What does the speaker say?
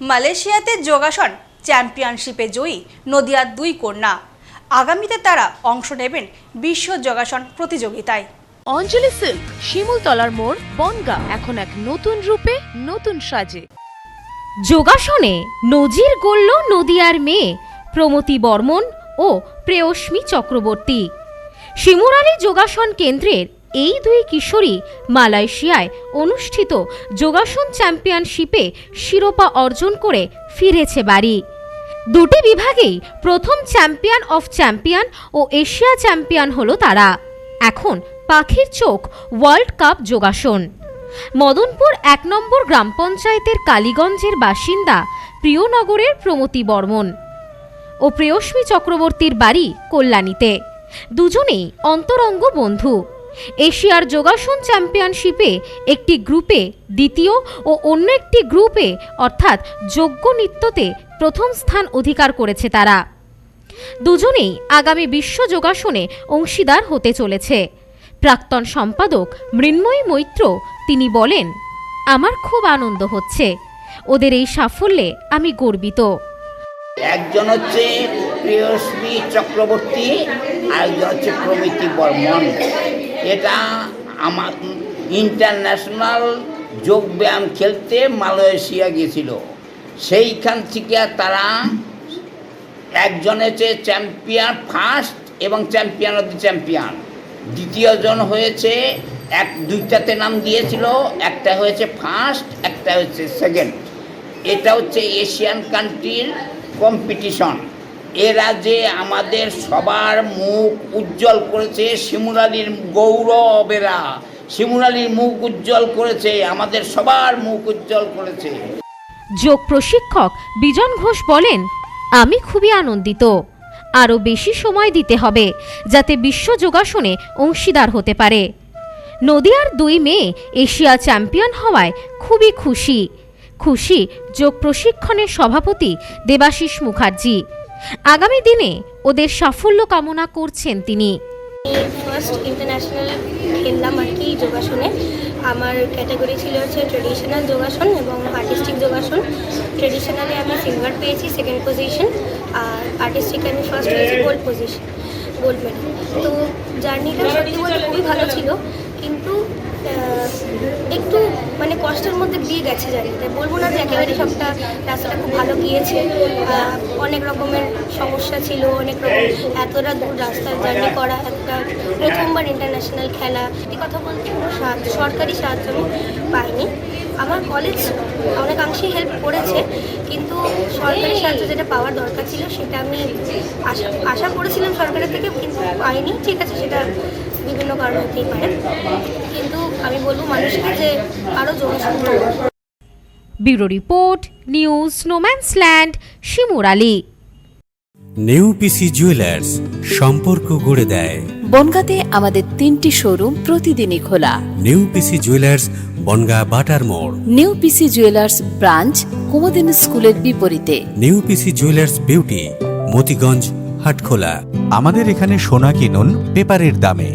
মালয়েশিয়াতে যোগাসন চ্যাম্পিয়নশিপে জয়ী নদিয়ার দুই কন্যা। আগামীতে তারা অংশ নেবেন বিশ্ব যোগাসন প্রতিযোগিতায়। অঞ্জলি সিল্ক, শিমুলতলার মোড়, বনগা, এখন এক নতুন রূপে, নতুন সাজে। যোগাসনে নজির গড়ল নদিয়ার মেয়ে, প্রমতি বর্মন ও প্রেয়স্মী চক্রবর্তী। শিমুরালী যোগাসন কেন্দ্রের এই দুই কিশোরী মালয়েশিয়ায় অনুষ্ঠিত যোগাসন চ্যাম্পিয়নশিপে শিরোপা অর্জন করে ফিরেছে বাড়ি। দুটি বিভাগেই প্রথম চ্যাম্পিয়ন অফ চ্যাম্পিয়ন ও এশিয়া চ্যাম্পিয়ন হলো তারা। এখন পাখির চোখ ওয়ার্ল্ড কাপ যোগাসন। মদনপুর এক নম্বর গ্রাম পঞ্চায়েতের কালীগঞ্জের বাসিন্দা প্রিয়নগরের প্রমতি বর্মন ও প্রেয়স্মী চক্রবর্তীর বাড়ি কল্যাণীতে। দুজনেই অন্তরঙ্গ বন্ধু। এশিয়ার যোগাসন চ্যাম্পিয়নশিপে একটি গ্রুপে, দ্বিতীয় ও অন্য একটি গ্রুপে, অর্থাৎ যোগ্য নৃত্যতে প্রথম স্থান অধিকার করেছে তারা। দুজনেই আগামী বিশ্ব যোগাসনে অংশীদার হতে চলেছে। প্রাক্তন সম্পাদক মৃন্ময়ী মৈত্র তিনি বলেন, আমার খুব আনন্দ হচ্ছে। ওদের এই সাফল্যে আমি গর্বিত। একজন হচ্ছে প্রিয়শ্রী চক্রবর্তী আর একজন হচ্ছে প্রমিতি বর্মন। এটা আমার ইন্টারন্যাশনাল যোগব্যায়াম খেলতে মালয়েশিয়া গিয়েছিল সেইখান থেকে তারা একজন হচ্ছে চ্যাম্পিয়ন ফার্স্ট এবং চ্যাম্পিয়ন অফ দ্য চ্যাম্পিয়ন দ্বিতীয়জন হয়েছে, এক দুইটাতে নাম দিয়েছিল, একটা হয়েছে ফার্স্ট একটা হচ্ছে সেকেন্ড এটা হচ্ছে এশিয়ান কান্ট্রির কম্পিটিশন এরা যে আমাদের সবার মুখ উজ্জ্বল করেছে শিমুরালির গৌরবেরা। শিমুরালির মুখ উজ্জ্বল করেছে, আমাদের সবার মুখ উজ্জ্বল করেছে। যোগ প্রশিক্ষক বিজন ঘোষ বলেন, আমি খুবই আনন্দিত। আরও বেশি সময় দিতে হবে যাতে বিশ্ব যোগাসনে অংশীদার হতে পারে। নদিয়ার দুই মেয়ে এশিয়া চ্যাম্পিয়ন হওয়ায় খুবই খুশি। খুশি যোগ প্রশিক্ষণের সভাপতি দেবাশিস মুখার্জি। আগামী দিনে ওদের সাফল্য কামনা করছেন তিনি। ফার্স্ট ইন্টারন্যাশনাল খেললাম আর কি যোগাসনে। আমার ক্যাটাগরি ছিল হচ্ছে ট্রেডিশনাল যোগাসন এবং আর্টিস্টিক যোগাসন। ট্রেডিশনালে আমি সিলভার পেয়েছি সেকেন্ড পজিশন আর আর্টিস্টিক আমি ফার্স্ট হয়েছি গোল্ড পজিশন গোল্ড মেডেল তো জার্নিটা সত্যি বলতে খুবই ভালো ছিল কিন্তু একটু মানে কষ্টের মধ্যে দিয়ে গেছে জার্নিটা বলব না যে একেবারে সবটা রাস্তাটা খুব ভালো গিয়েছে। অনেক রকমের সমস্যা ছিল অনেক রকম এতটা দূর রাস্তা জার্নি করা একটা প্রথমবার ইন্টারন্যাশনাল খেলা। এই কথা বলতে কোনো সাহায্য সরকারি সাহায্য আমি পাইনি। আমার কলেজ অনেকাংশেই হেল্প করেছে কিন্তু সরকারি সাহায্য যেটা পাওয়ার দরকার ছিল সেটা আমি আশা আশা করেছিলাম সরকারের থেকে কিন্তু পাইনি। ঠিক আছে সেটা বিভিন্ন কারণ হতেই পারে। কিন্তু আমি বলব মানুষকে যে আরও যোগাযোগ ব্যুরো রিপোর্ট নিউজ স্নোম্যান্সল্যান্ড শিমুরালী নেউপিসি জুয়েলার্স সম্পর্ক গড়ে দেয়। বনগাঁতে আমাদের তিনটি শোরুম প্রতিদিনই খোলা। নেউপিসি জুয়েলার্স বনগা বাটার মোড়। নিউ পিসি জুয়েলার্স ব্রাঞ্চ কুমদিন স্কুলের বিপরীতে। নেউপিসি জুয়েলার্স বিউটি মতিগঞ্জ হাটখোলা। আমাদের এখানে সোনা কিনুন পেপারের দামে।